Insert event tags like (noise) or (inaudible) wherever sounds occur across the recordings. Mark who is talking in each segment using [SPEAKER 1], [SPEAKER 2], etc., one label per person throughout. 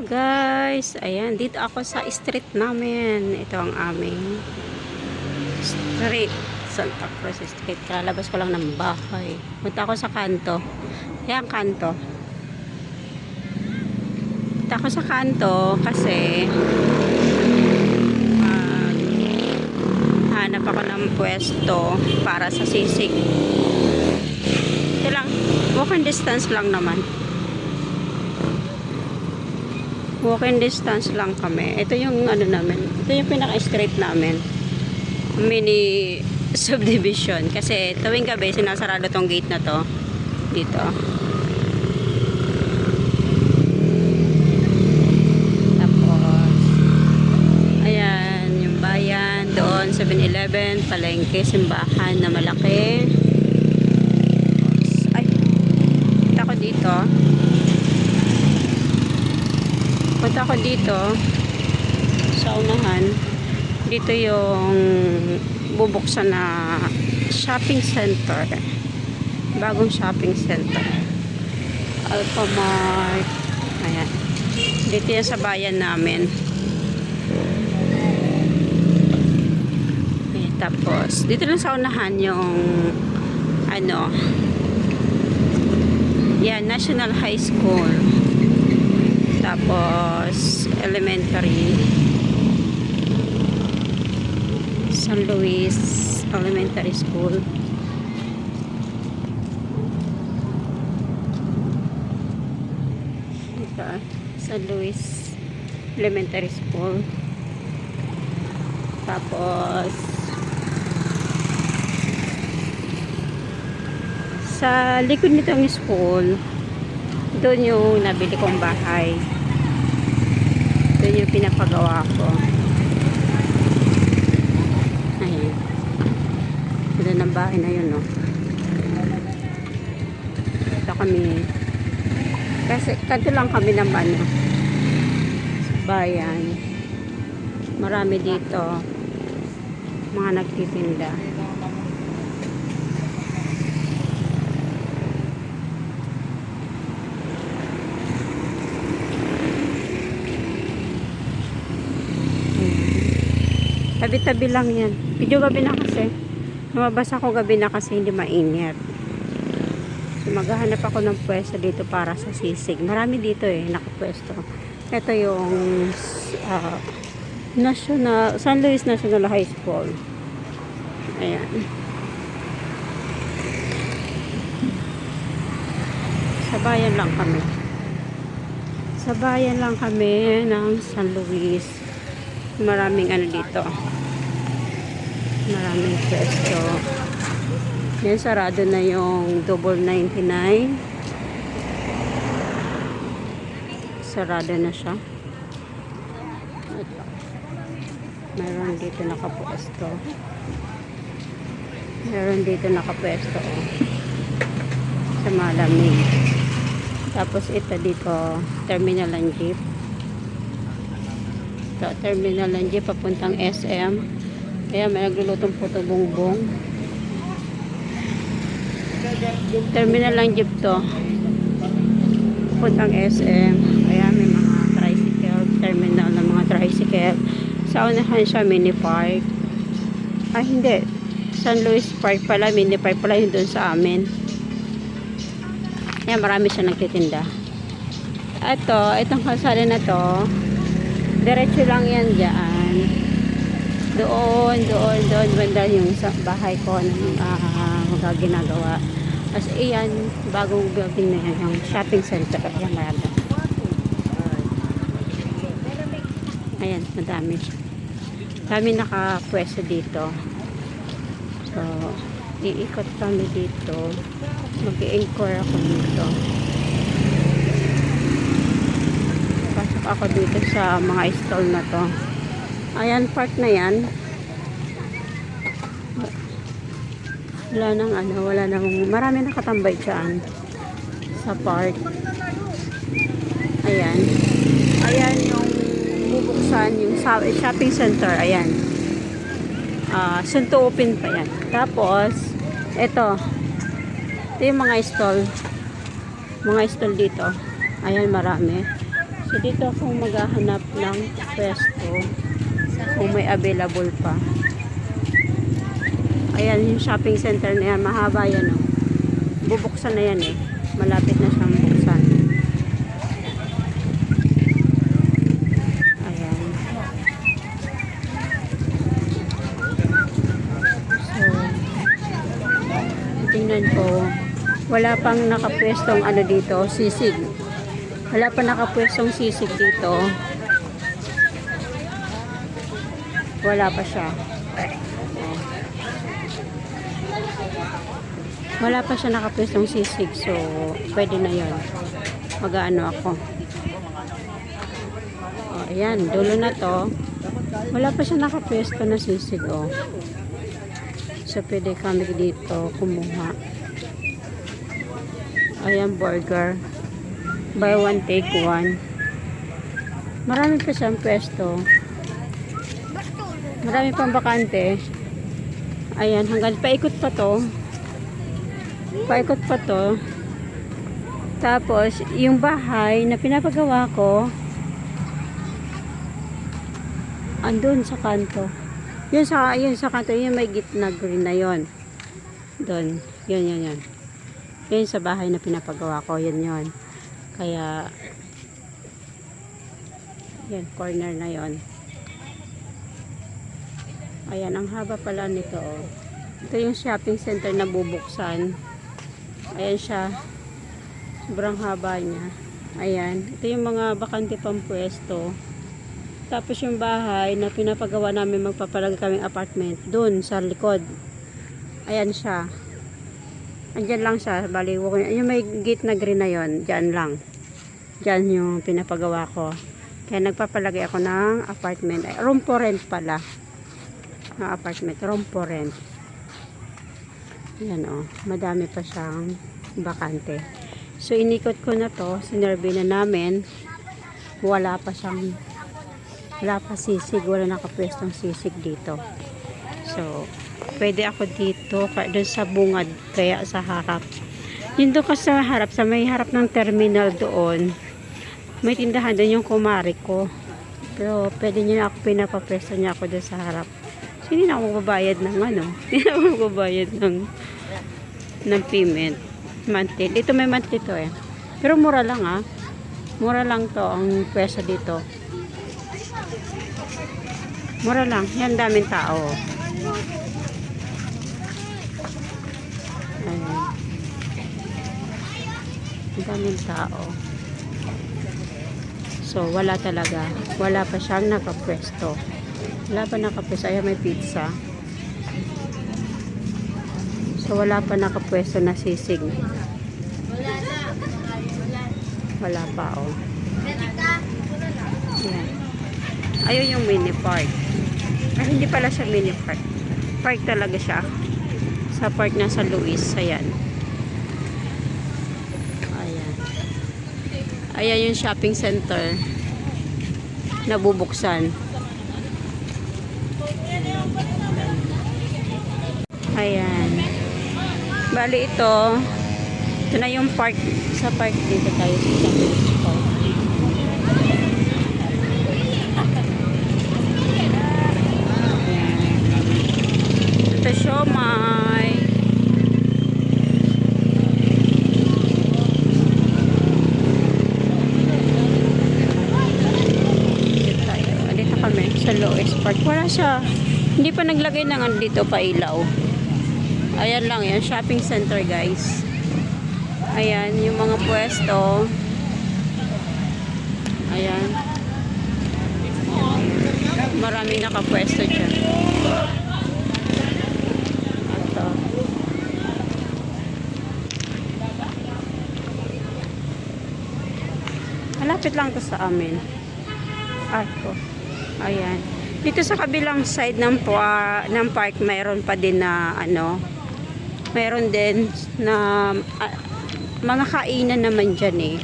[SPEAKER 1] Guys! Ayan, dito ako sa street namin. Ito ang aming street. Santa Cruz Street. Kalabas ko lang ng bahay. Punta ako sa kanto. Ayan, kanto. Punta ako sa kanto kasi ah, hanap ako ng pwesto para sa sisig. Ito lang, walking distance lang naman. Walking distance lang kami. Ito yung ano namin. Ito yung pinaka-straight namin. Mini (laughs) subdivision. Kasi tuwing gabi, sinasarado tong gate na to. Dito. Tapos, ayan, yung bayan. Doon, 7-Eleven, palengke, simbahan na malaki. Ay, kita ko dito. Punta ko dito sa unahan. Dito yung bubuksan na shopping center. Bagong shopping center. Alphamart. Ayan. Dito yan sa bayan namin. Okay, tapos, dito lang sa unahan yung ano yan, National High School. Tapos, elementary. San Luis Elementary School. Ito, San Luis Elementary School. Tapos, sa likod nitong school, doon yung nabili kong bahay. Doon yung pinapagawa ko. Ayan. Ganda ng bahay na yun, no? Ito kami. Kasi, kanto lang kami ng ano, bayan. Marami dito. Mga nagtitinda. Tabi-tabi lang yan. Video gabi na kasi. Lumabas ako gabi na kasi hindi mainit. So, maghahanap ako ng pwesto dito para sa sisig. Marami dito eh, nakapwesto. Ito yung uh, National, San Luis National High School. Ayan. Sa bayan lang kami. Sa bayan lang kami ng San Luis maraming ano dito maraming pwesto yan sarado na yung double 99 sarado na siya. Ito meron dito nakapwesto meron dito nakapwesto oh. sa malamig. Tapos ito dito terminal ng jeep. Ito, terminal ng jeep papuntang SM. Kaya may naglulutong puto bongbong. Terminal ng jeep to. Papuntang SM. Kaya may mga tricycle, terminal ng mga tricycle. Sa unahan siya mini park. Ah, hindi. San Luis Park pala, mini park pala yun doon sa amin. Kaya marami siya nagtitinda. Ito, itong kalsada na to, diretso lang yan dyan doon, doon, doon. Banda yung sa bahay ko na uh, mga as iyan, bagong building na yan yung shopping center ayan marami ayan, madami kami nakapwesto dito. So iikot kami dito. Mag-i-encore ako dito. Pasok ako dito sa mga stall na to ayan park na yan. Wala nang ano wala nang marami nakatambay dyan sa park. Ayan. Ayan yung bubuksan yung sa- shopping center. Ayan. Uh, soon to open pa yan. Tapos ito ito yung mga stall. Mga stall dito. Ayan marami. So dito ako maghahanap ng pwesto kung may available pa. Ayan yung shopping center na yan. Mahaba yan oh. Bubuksan na yan eh. Malapit na siyang buksan. Ayan. So, tingnan ko. Wala pang nakapwestong ano dito, sisig. Wala pa nakapwestong sisig dito. Wala pa siya. Wala pa siya nakapwestong sisig. So, pwede na yon Mag-ano ako. O, ayan. Dulo na to. Wala pa siya nakapwesto na sisig, oh. So, pwede kami dito kumuha. Ayan, burger. Buy one, take one. Marami pa siyang pwesto. Marami pang bakante. Ayan, hanggang paikot pa to. Paikot pa to. Tapos, yung bahay na pinapagawa ko, andun sa kanto. Yun sa, yun sa kanto, yun may gitna green na yon. Doon. Yun, yun, yun. Yun sa bahay na pinapagawa ko, yun, yun. Kaya, yan, corner na yon. Ayan, ang haba pala nito, oh. Ito yung shopping center na bubuksan. Ayan siya. Sobrang haba niya. Ayan. Ito yung mga bakante pang pwesto. Tapos yung bahay na pinapagawa namin magpapalag kaming apartment. Doon, sa likod. Ayan siya. Andyan lang siya. Bali, yung may gate na green na yon Diyan lang. Diyan yung pinapagawa ko. Kaya nagpapalagay ako ng apartment. Room for rent pala. Na apartment. Room for rent. Yan o. Madami pa siyang bakante. So, inikot ko na to. Sinerve na namin. Wala pa siyang wala pa sisig. Wala nakapwestong sisig dito. So, pwede ako dito doon sa bungad kaya sa harap. Yun doon ka sa harap, sa may harap ng terminal doon. May tindahan doon yung kumari ko. Pero pwede niya ako pinapapwesto niya ako doon sa harap. Hindi na ako magbabayad ng ano. (laughs) Hindi na ako magbabayad ng ng payment. Monthly. Dito may monthly to eh. Pero mura lang ah. Mura lang to ang pwesto dito. Mura lang. Yan daming tao. Ayan. Ang daming tao. So, wala talaga. Wala pa siyang nakapwesto. Wala pa nakapwesto. Ayan, may pizza. So, wala pa nakapwesto na sisig. Wala pa, oh. Ayan. Ayun yung mini park. Ay, hindi pala siya mini park. Park talaga siya. Sa park na sa Luis. Ayan. Ayan. Ayan yung shopping center na Ayan. Bali ito, ito na yung park. Sa park dito tayo sa Cambridge Park. Ito siomay. Dito tayo. Dito sa Lois Park. Wala siya. Hindi pa naglagay ng ano dito pa ilaw. Ayan lang yan. Shopping center guys. Ayan. Yung mga pwesto. Ayan. Maraming nakapwesto dyan. Malapit lang to sa amin. Arko. Ayan. Dito sa kabilang side ng pa, ng park mayroon pa din na ano mayroon din na ah, mga kainan naman dyan eh.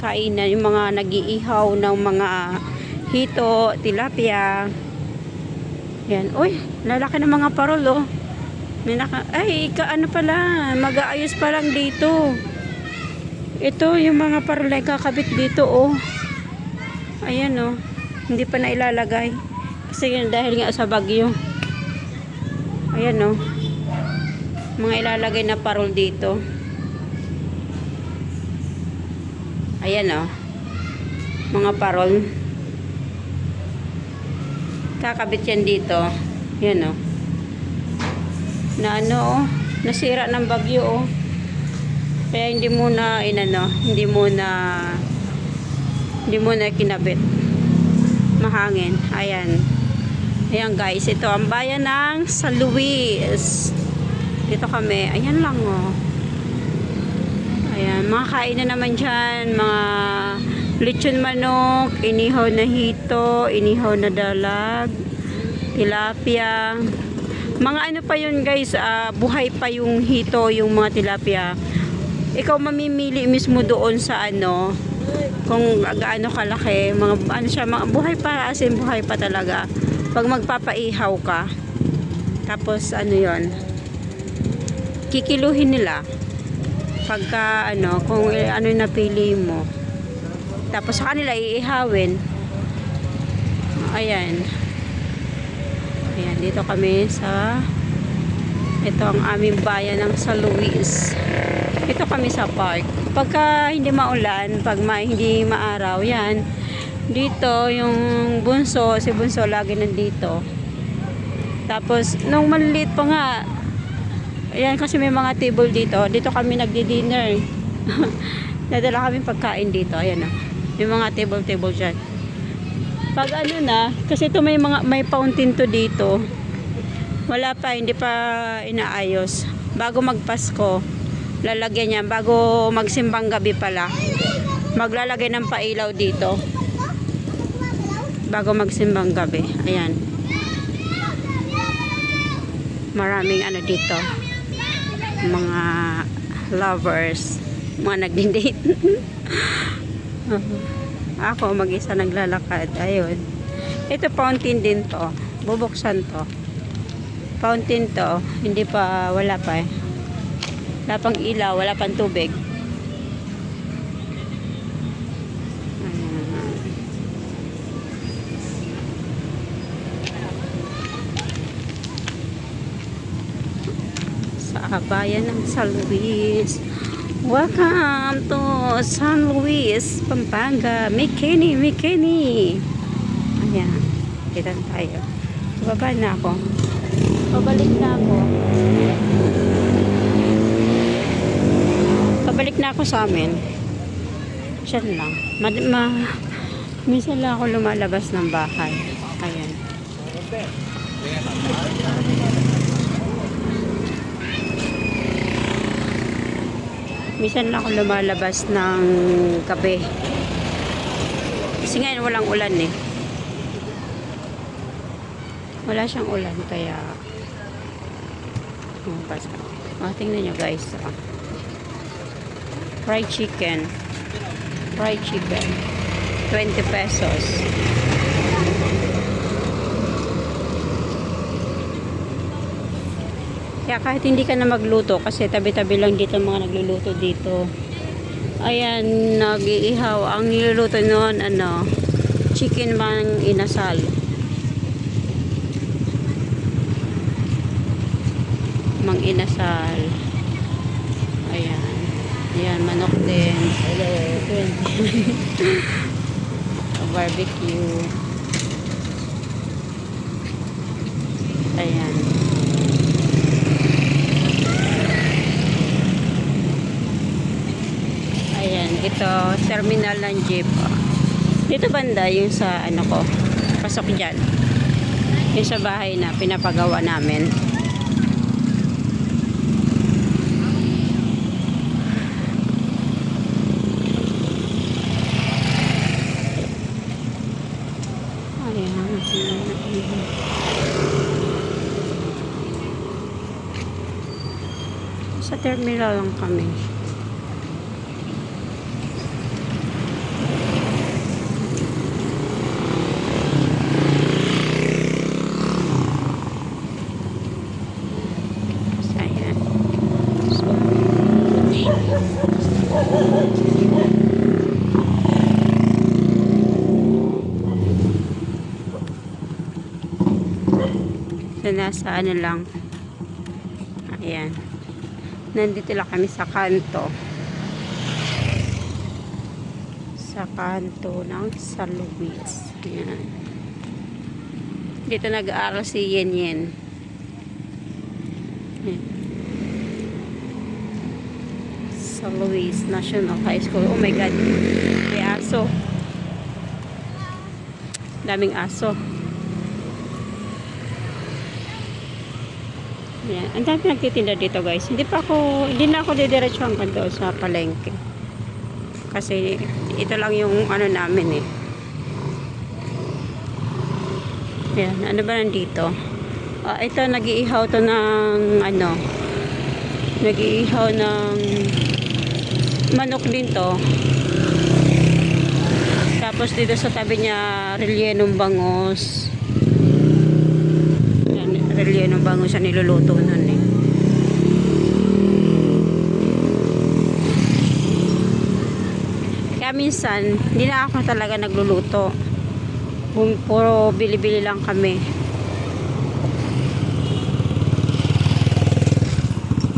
[SPEAKER 1] Kainan yung mga nagiihaw ng mga hito, tilapia. Yan. Uy, lalaki ng mga parol oh. May naka, ay, ka, ano pala, mag-aayos pa lang dito. Ito, yung mga parulay kakabit dito, oh. Ayan, oh. Hindi pa na ilalagay. Kasi dahil nga sa bagyo. Ayan, oh. Mga ilalagay na parol dito. Ayan, oh. Mga parol. Kakabit yan dito. Yan, oh. Na ano, oh. Nasira ng bagyo, oh. Kaya hindi muna inano, hindi muna hindi muna kinabit. Mahangin. Ayan. Ayan guys, ito ang bayan ng San Luis. Dito kami. Ayan lang oh. Ayan, mga kain na naman dyan. Mga lechon manok, inihaw na hito, inihaw na dalag, tilapia. Mga ano pa yun guys, ah, buhay pa yung hito, yung mga tilapia ikaw mamimili mismo doon sa ano kung gaano kalaki mga ano siya mga buhay pa as in buhay pa talaga pag magpapaihaw ka tapos ano yon kikiluhin nila pagka ano kung ano yung napili mo tapos sa kanila iihawin ayan ayan dito kami sa ito ang aming bayan ng San Luis ito kami sa park. Pagka hindi maulan, pag ma hindi maaraw, yan. Dito, yung bunso, si bunso lagi nandito. Tapos, nung maliliit pa nga, ayan kasi may mga table dito. Dito kami nagdi-dinner. (laughs) Nadala kami pagkain dito. Ayan o. Yung mga table-table dyan. Pag ano na, kasi ito may mga may fountain to dito. Wala pa, hindi pa inaayos. Bago magpasko, lalagyan niya bago magsimbang gabi pala maglalagay ng pailaw dito bago magsimbang gabi ayan maraming ano dito mga lovers mga nagdi-date. (laughs) Ako mag-isa naglalakad ayun. Ito fountain din to. Bubuksan to. Fountain to. Hindi pa wala pa eh. Wala pang ilaw, wala pang tubig. Sa bayan ng San Luis. Welcome to San Luis, Pampanga. Mikini, Mikini. Ayan. Kita tayo. Baba na ako. Pabalik na ako. Pabalik na ako sa amin. Diyan lang. Ma, ma, minsan lang ako lumalabas ng bahay. Ayan. Minsan lang ako lumalabas ng gabi. Kasi ngayon walang ulan eh. Wala siyang ulan kaya oh, basta. Oh, tingnan nyo guys. Oh fried chicken fried chicken 20 pesos kaya kahit hindi ka na magluto kasi tabi-tabi lang dito mga nagluluto dito ayan nag-iihaw ang niluluto noon ano chicken mang inasal mang inasal ayan Ayan, manok din. Hello. (laughs) barbecue. Ayan. Ayan, ito, terminal ng jeep. Dito banda yung sa ano ko, pasok dyan. Yung sa bahay na pinapagawa namin. Sa terminal lang kami. Ayan. So, Ito nasa ano lang. Ayan. Nandito lang kami sa kanto. Sa kanto ng San Luis. Ayan. Dito nag-aaral si Yen Yen. Ayan. Luis National High School. Oh my God. May aso. Daming aso. Yan. Ang dami nagtitinda dito guys. Hindi pa ako, hindi na ako didiretso hanggang doon sa palengke. Kasi ito lang yung ano namin eh. Yan. Ano ba nandito? Ah, ito nag-iihaw to ng ano. Nag-iihaw ng manok din to. Tapos dito sa tabi niya, relyenong bangos. Yan, relyenong bangos ang niluluto nun eh. Kaya minsan, hindi na ako talaga nagluluto. Puro bili-bili lang kami.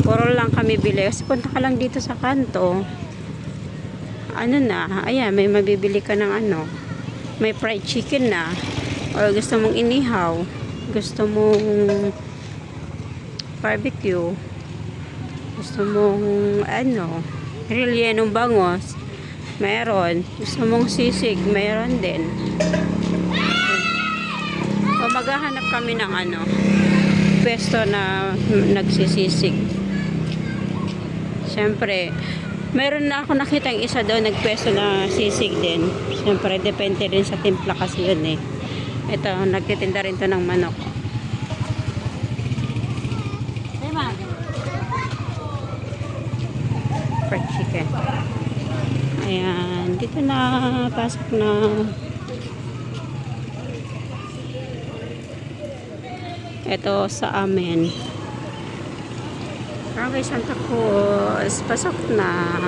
[SPEAKER 1] Puro lang kami bili. Kasi punta ka lang dito sa kanto ano na, ayan, may mabibili ka ng ano, may fried chicken na, or gusto mong inihaw, gusto mong barbecue, gusto mong ano, relyenong bangos, meron, gusto mong sisig, meron din. O maghahanap kami ng ano, pwesto na nagsisisig. Siyempre, Meron na ako nakita isa doon nagpwesto na sisig din. Siyempre, depende rin sa timpla kasi yun eh. Ito, nagtitinda rin to ng manok. Fried chicken. Ayan, dito na pasok na ito sa amin. Barangay Santa Cruz, pasok na.